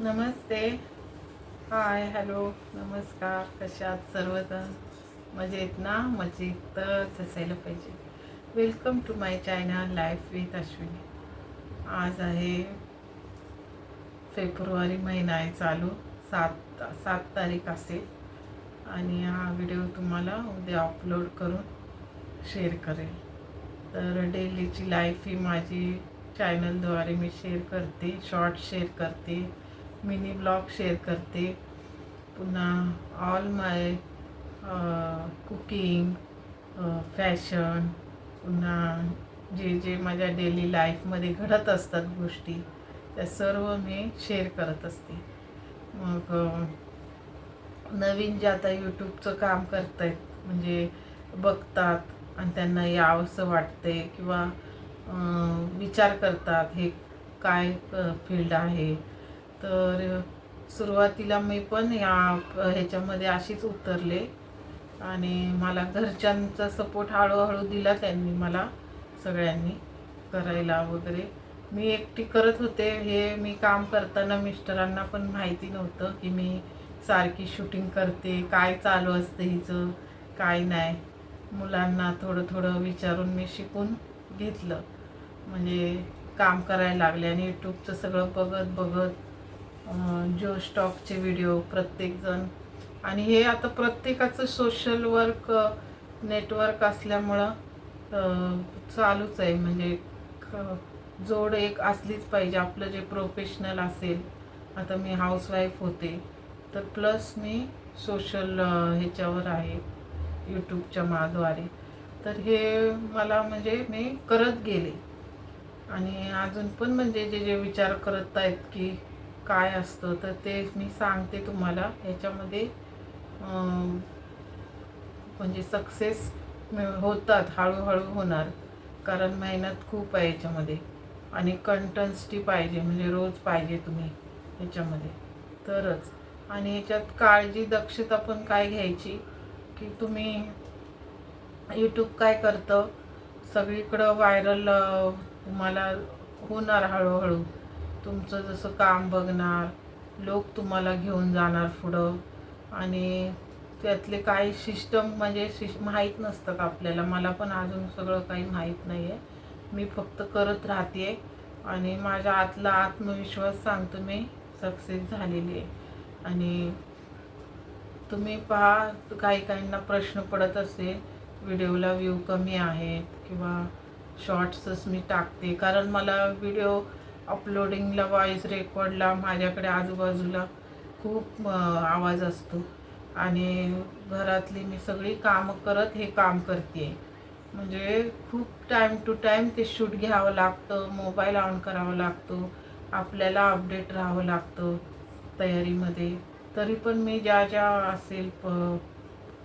नमस्ते. Hi hello नमस्कार. कशात सर्वजण? मजेत ना? मजेतच असायला पाहिजे. Welcome to my channel life with Ashwini आज आहे फेब्रुवारी महिना आहे चालू. सात सात तारीख असेल. आणि हा व्हिडिओ तुम्हाला उद्या अपलोड करून शेअर करेल. तर डेलीची लाईफ ही माझी चॅनलद्वारे मी शेअर करते शॉर्ट शेअर करते. मिनी ब्लॉग शेअर करते. पुन्हा ऑल माय कुकिंग फॅशन पुन्हा जे जे माझ्या डेली लाईफमध्ये घडत असतात गोष्टी त्या सर्व मी शेअर करत असते. मग नवीन जे आता यूट्यूबचं काम करत आहेत म्हणजे बघतात आणि त्यांना यावंसं वाटते किंवा विचार करतात हे काय फील्ड आहे तर सुरुवातीला मी पण या ह्याच्यामध्ये अशीच उतरले. आणि मला घरच्यांचा सपोर्ट हळूहळू दिला त्यांनी मला सगळ्यांनी करायला वगैरे. मी एकटी करत होते. हे मी काम करताना मिस्टरांना पण माहिती नव्हतं की मी सारखी शूटिंग करते. काय चालू असतं हिचं? काय नाही? मुलांना थोडं थोडं विचारून मी शिकून घेतलं. म्हणजे काम करायला लागले आणि यूट्यूबचं सगळं बघत बघत जो स्टॉकचे व्हिडिओ प्रत्येकजण. आणि हे आता प्रत्येकाचं सोशल वर्क नेटवर्क असल्यामुळं चालूच आहे. म्हणजे क- जोड एक असलीच पाहिजे. आपलं जे प्रोफेशनल असेल आता मी हाऊसवाईफ होते तर प्लस मी सोशल ह्याच्यावर आहे यूट्यूबच्या माद्वारे तर हे मला म्हणजे मी करत गेले. आणि अजून पण म्हणजे जे जे विचार करत आहेत की काय असतं तर ते मी सांगते तुम्हाला. ह्याच्यामध्ये म्हणजे सक्सेस होतात हळूहळू होणार. कारण मेहनत खूप आहे याच्यामध्ये. आणि कंटन्सिटी पाहिजे म्हणजे रोज पाहिजे तुम्ही ह्याच्यामध्ये तरच. आणि ह्याच्यात काळजी दक्षता पण काय घ्यायची की तुम्ही यूट्यूब काय करतं सगळीकडं व्हायरल तुम्हाला होणार हळूहळू. तुमचं जसं काम बघणार लोक तुम्हाला घेऊन जाणार पुढं. आणि त्यातले काही सिस्टम म्हणजे शिश माहीत नसतं का आपल्याला? मला पण अजून सगळं काही माहीत नाही आहे मी फक्त करत राहते आणि माझ्या आतला आत्मविश्वास सांगतो मी सक्सेस झालेली आहे. आणि तुम्ही पहा काही काहींना प्रश्न पडत असेल व्हिडिओला व्ह्यू कमी आहेत किंवा शॉर्ट्सच मी टाकते. कारण मला व्हिडिओ अपलोडिंगला व्हॉइस रेकॉर्डला माझ्याकडे आजूबाजूला खूप आवाज असतो. आणि घरातली मी सगळी कामं करत हे काम करते. म्हणजे खूप टाईम टू टाईम ते शूट घ्यावं लागतं मोबाईल ऑन करावा लागतो आपल्याला अपडेट राहावं लागतं तयारीमध्ये. तरी पण मी ज्या ज्या असेल प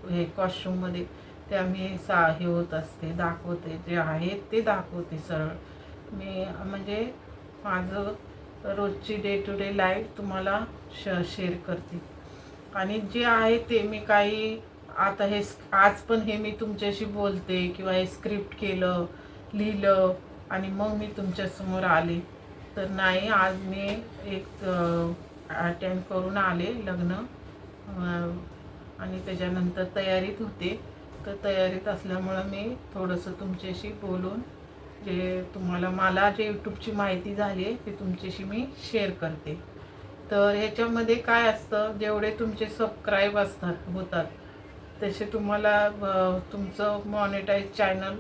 हे कॉस्ट्युममध्ये त्या मी सा हे होत असते दाखवते जे आहेत ते दाखवते सरळ. मी म्हणजे माझं रोजची डे टू डे लाईफ तुम्हाला श शेअर करते. आणि जे आहे ते मी काही आता हे आज पण हे मी तुमच्याशी बोलते किंवा हे स्क्रिप्ट केलं लिहिलं आणि मग मी तुमच्यासमोर आले. तर नाही आज मी एक अटेंड करून आले लग्न. आणि त्याच्यानंतर तयारीत होते. तर तयारीत असल्यामुळं मी थोडंसं तुमच्याशी बोलून जे तुम्हाला मला जे यूट्यूबची माहिती झाली आहे ते तुमच्याशी मी शेअर करते. तर ह्याच्यामध्ये काय असतं जेवढे तुमचे सबस्क्राईब असतात होतात तसे तुम्हाला तुमचं मॉनिटाईज चॅनल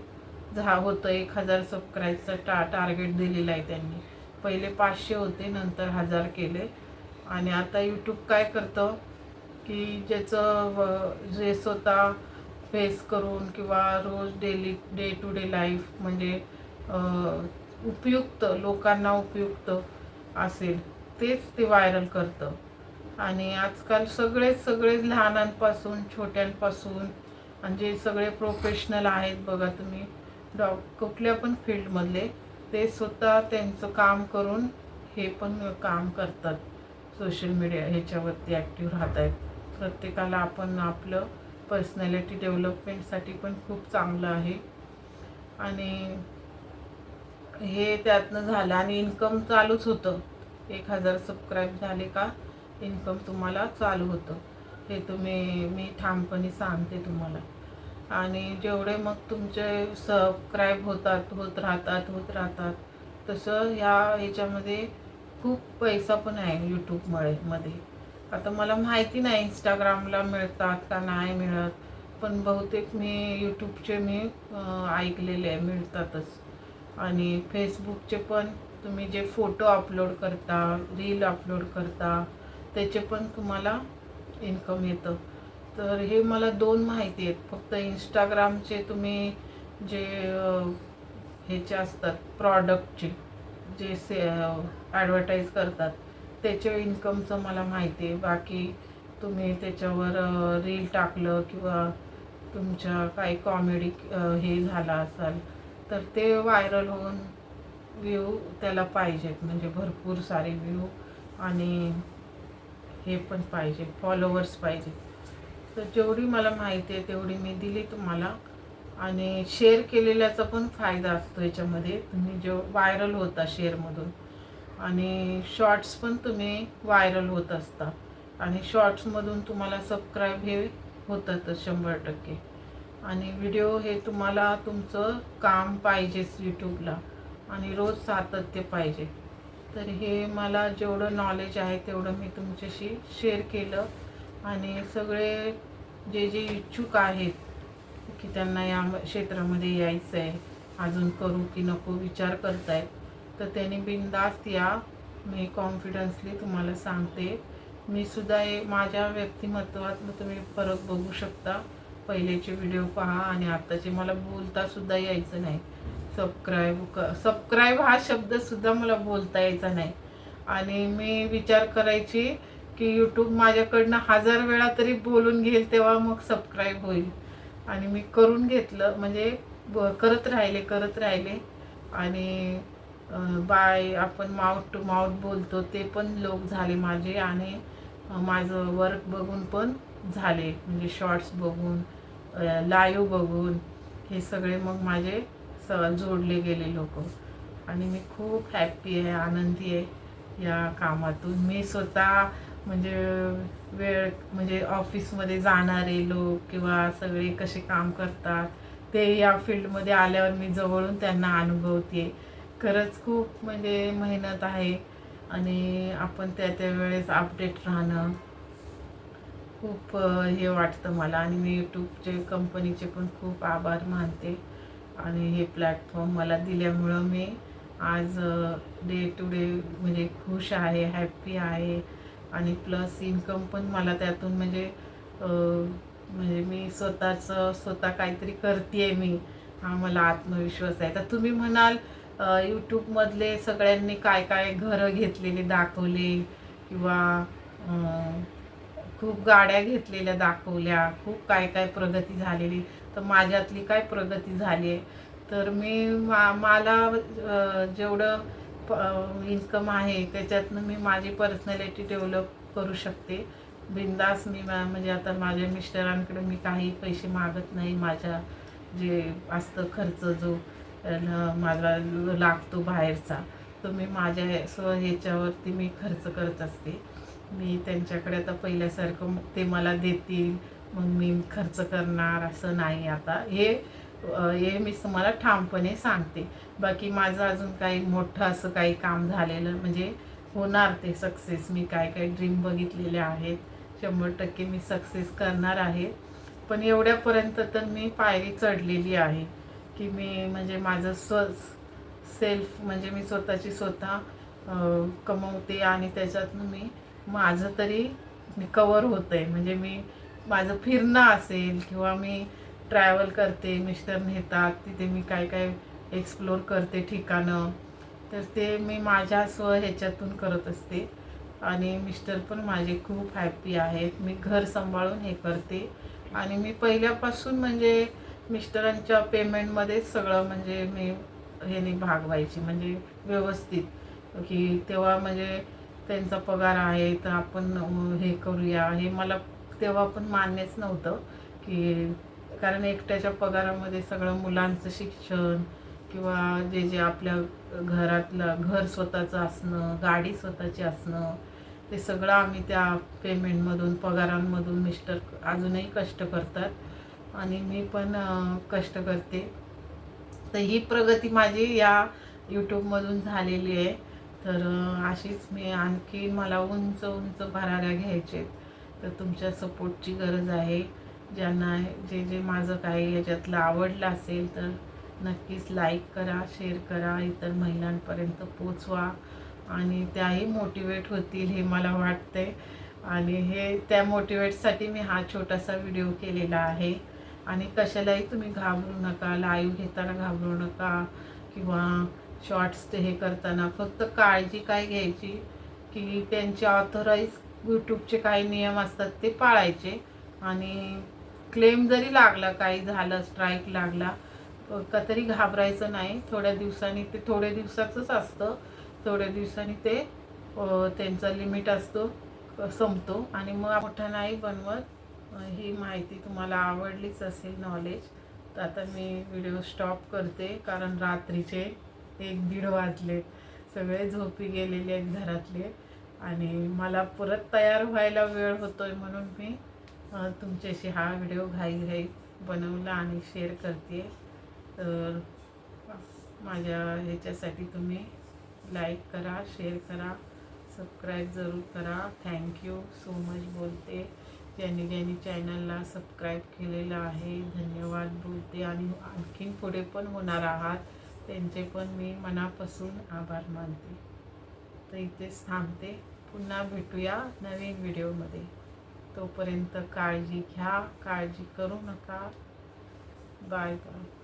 झा होतं एक हजार सबस्क्राईबचं टा टार्गेट दिलेलं आहे त्यांनी. पहिले पाचशे होते नंतर हजार केले. आणि आता यूट्यूब काय करतं की ज्याचं जे स्वतः फेस करून किंवा रोज daily day to day life म्हणजे उपयुक्त लोकांना उपयुक्त असेल तेच ते व्हायरल करतं. आणि आजकाल सगळे सगळे लहानांपासून छोट्यांपासून आणि जे सगळे प्रोफेशनल आहेत बघा तुम्ही. डॉ कुठल्या पण फील्डमधले ते स्वतः त्यांचं काम करून हे पण काम करतात. सोशल मीडिया ह्याच्यावरती ॲक्टिव्ह राहत आहेत प्रत्येकाला आपण आपलं पर्सनॅलिटी डेव्हलपमेंटसाठी पण खूप चांगलं आहे. आणि हे त्यातनं झालं आणि इन्कम चालूच होतं. एक हजार सबस्क्राईब झाले का इन्कम तुम्हाला चालू होतं. हे तुम्ही मी ठामपणे सांगते तुम्हाला. आणि जेवढे मग तुमचे सबस्क्राईब होतात होत राहतात होत राहतात तसं ह्या ह्याच्यामध्ये खूप पैसा पण आहे यूट्यूबमुळे मध्ये. आता मला माहिती नाही इंस्टाग्रामला मिळतात का नाही मिळत पण बहुतेक मी यूट्यूबचे मी ऐकलेले आहे मिळतातच. आणि फेसबुकचे पण तुम्ही जे फोटो अपलोड करता रील अपलोड करता त्याचे पण तुम्हाला इन्कम येतं. तर हे मला दोन माहिती आहेत. फक्त इंस्टाग्रामचे तुम्ही जे ह्याचे असतात प्रॉडक्टचे जे से ॲडव्हर्टाईज करतात त्याचे इन्कमचं मला माहिती आहे. बाकी तुम्ही त्याच्यावर रील टाकलं किंवा तुमच्या काही कॉमेडी हे झाला असाल तर ते व्हायरल होऊन व्ह्यू त्याला पाहिजेत. म्हणजे भरपूर सारे व्ह्यू आणि हे पण पाहिजे फॉलोवर्स पाहिजे तर जेवढी मला माहिती आहे तेवढी मी दिली तुम्हाला. आणि शेअर केलेल्याचा पण फायदा असतो याच्यामध्ये. तुम्ही जो व्हायरल होता शेअरमधून आणि शॉर्ट्स पण तुम्ही व्हायरल होत असता. आणि शॉर्ट्समधून तुम्हाला सबस्क्राईब हे होतातच शंभर टक्के. आणि व्हिडिओ हे तुम्हाला तुमचं काम पाहिजेच यूट्यूबला आणि रोज सातत्य पाहिजे. तर हे मला जेवढं नॉलेज आहे तेवढं मी तुमच्याशी शेअर केलं. आणि सगळे जे जे इच्छुक आहेत की त्यांना या क्षेत्रामध्ये यायचं आहे अजून करू की नको विचार करतायत तर त्यांनी बिनदास्त या. मी कॉन्फिडन्सली तुम्हाला सांगते. मी सुद्धा हे माझ्या व्यक्तिमत्वातनं तुम्ही फरक बघू शकता. पहिलेचे व्हिडिओ पहा आणि आत्ताचे मला बोलता सुद्धा यायचं नाही. सबस्क्राईब क सबस्क्राईब हा शब्द सुद्धा मला बोलता यायचा नाही. आणि मी विचार करायची की यूट्यूब माझ्याकडनं हजार वेळा तरी बोलून घेईल तेव्हा मग सबस्क्राईब होईल. आणि मी करून घेतलं म्हणजे ब करत राहिले करत राहिले. आणि बाय आपण माउथ टू माउथ बोलतो ते पण लोक झाले माझे आणि माझं वर्क बघून पण झाले. म्हणजे शॉर्ट्स बघून लाईव्ह बघून हे सगळे मग माझे स जोडले गेले लोक. आणि मी खूप हॅप्पी आहे आनंदी आहे या कामातून. मी स्वतः म्हणजे वेळ म्हणजे ऑफिसमध्ये जाणारे लोक किंवा सगळे कसे काम करतात ते या फील्डमध्ये आल्यावर मी जवळून त्यांना अनुभवते खरंच खूप म्हणजे मेहनत आहे आणि आपण त्या त्या वेळेस अपडेट राहणं खूप हे वाटतं मला आणि मी यूट्यूबचे कंपनीचे पण खूप आभार मानते आणि हे प्लॅटफॉर्म मला दिल्यामुळं मी आज डे टू डे म्हणजे खुश आहे हॅप्पी आहे आणि प्लस इन्कम पण मला त्यातून म्हणजे म्हणजे मी स्वतःचं स्वतः काहीतरी करते मी. हा मला आत्मविश्वास आहे. तर तुम्ही म्हणाल यूट्यूबमधले सगळ्यांनी काय काय घरं घेतलेले दाखवले किंवा खूप गाड्या घेतलेल्या दाखवल्या खूप काय काय प्रगती झालेली. तर माझ्यातली काय प्रगती झाली आहे? तर मी मा मला जेवढं प इन्कम आहे त्याच्यातनं मी माझी पर्सनॅलिटी डेव्हलप करू शकते. बिंदास मी मा- म्हणजे आता माझ्या मिस्टरांकडे मी काही पैसे मागत नाही. माझ्या जे असतं खर्च जो माझा लागतो बाहेरचा तो मी माझ्या स्व ह्याच्यावरती मी खर्च करत असते. मी त्यांच्याकडे आता पहिल्यासारखं मग ते मला देतील मग मी खर्च करणार असं नाही आता. हे हे मी तुम्हाला ठामपणे सांगते. बाकी माझं अजून काही मोठं असं काही काम झालेलं म्हणजे होणार ते सक्सेस मी काय काय ड्रीम बघितलेले आहेत शंभर टक्के मी सक्सेस करणार आहे. पण एवढ्यापर्यंत तर मी पायरी चढलेली आहे की मी म्हणजे माझं स्व सेल्फ म्हणजे मी स्वतःची स्वतः कमवते आणि त्याच्यातनं मी माझं तरी कवर होतं आहे म्हणजे मी माझं फिरणं असेल किंवा मी ट्रॅव्हल करते मिस्टर नेतात तिथे मी काय काय एक्सप्लोर करते ठिकाणं तर ते मी माझ्या स्व ह्याच्यातून करत असते. आणि मिस्टर पण माझे खूप हॅप्पी आहेत. मी घर सांभाळून हे करते. आणि मी पहिल्यापासून म्हणजे मिस्टरांच्या पेमेंटमध्येच सगळं म्हणजे मी हे नाही भागवायची. म्हणजे व्यवस्थित. की तेव्हा म्हणजे त्यांचा पगार आहे तर आपण हे करूया. हे मला तेव्हा पण मान्यच नव्हतं की कारण एकट्याच्या पगारामध्ये सगळं मुलांचं शिक्षण किंवा जे जे आपल्या घरातलं घर स्वतःचं असणं गाडी स्वतःची असणं ते सगळं आम्ही त्या पेमेंटमधून पगारांमधून मिस्टर अजूनही कष्ट करतात. आणि मी पण कष्ट करते. तर ही प्रगती माझी या यूट्यूबमधून झालेली आहे. तर अशीच मी आणखी मला उंच उंच भराऱ्या घ्यायचे आहेत. तर तुमच्या सपोर्टची गरज आहे. ज्यांना जे जे माझं काही याच्यातलं आवडलं असेल तर नक्कीच लाईक करा शेअर करा इतर महिलांपर्यंत पोचवा. आणि त्याही मोटिवेट होतील हे मला वाटते आणि हे त्या मोटिवेटसाठी मी हा छोटासा व्हिडिओ केलेला आहे. आणि कशालाही तुम्ही घाबरू नका लाईव्ह घेताना घाबरू नका किंवा शॉर्ट्स ते हे करताना फक्त काळजी काय घ्यायची की त्यांचे ऑथोराईज यूट्यूबचे काही नियम असतात ते पाळायचे. आणि क्लेम जरी लागला काही झालं स्ट्राईक लागला का तरी घाबरायचं नाही. थोड्या दिवसांनी ते थोड्या दिवसाचंच असतं. थोड्या दिवसांनी ते त्यांचा लिमिट असतो संपतो. आणि मग मोठा नाही बनवत ही माहिती तुम्हाला आवडलीच असेल नॉलेज तर आता मी व्हिडिओ स्टॉप करते. कारण रात्रीचे एक दीड वाजले. सगळे झोपी गेलेले आहेत घरातले. आणि मला परत तयार व्हायला वेळ होतोय म्हणून मी तुमच्याशी हा व्हिडिओ घाई बनवला आणि शेअर करते. तर माझ्या ह्याच्यासाठी तुम्ही लाईक करा शेअर करा सबस्क्राईब जरूर करा. थँक्यू सो मच बोलते. ज्यांनी ज्यांनी चॅनलला सबस्क्राईब केलेलं आहे धन्यवाद बोलते. आणि आणखीन पुढे पण होणार आहात. त्यांचे पण मी मनापासून आभार मानते. तर इथेच थांबते. पुन्हा भेटूया नवीन व्हिडिओमध्ये. तोपर्यंत काळजी घ्या काळजी करू नका. Bye bye.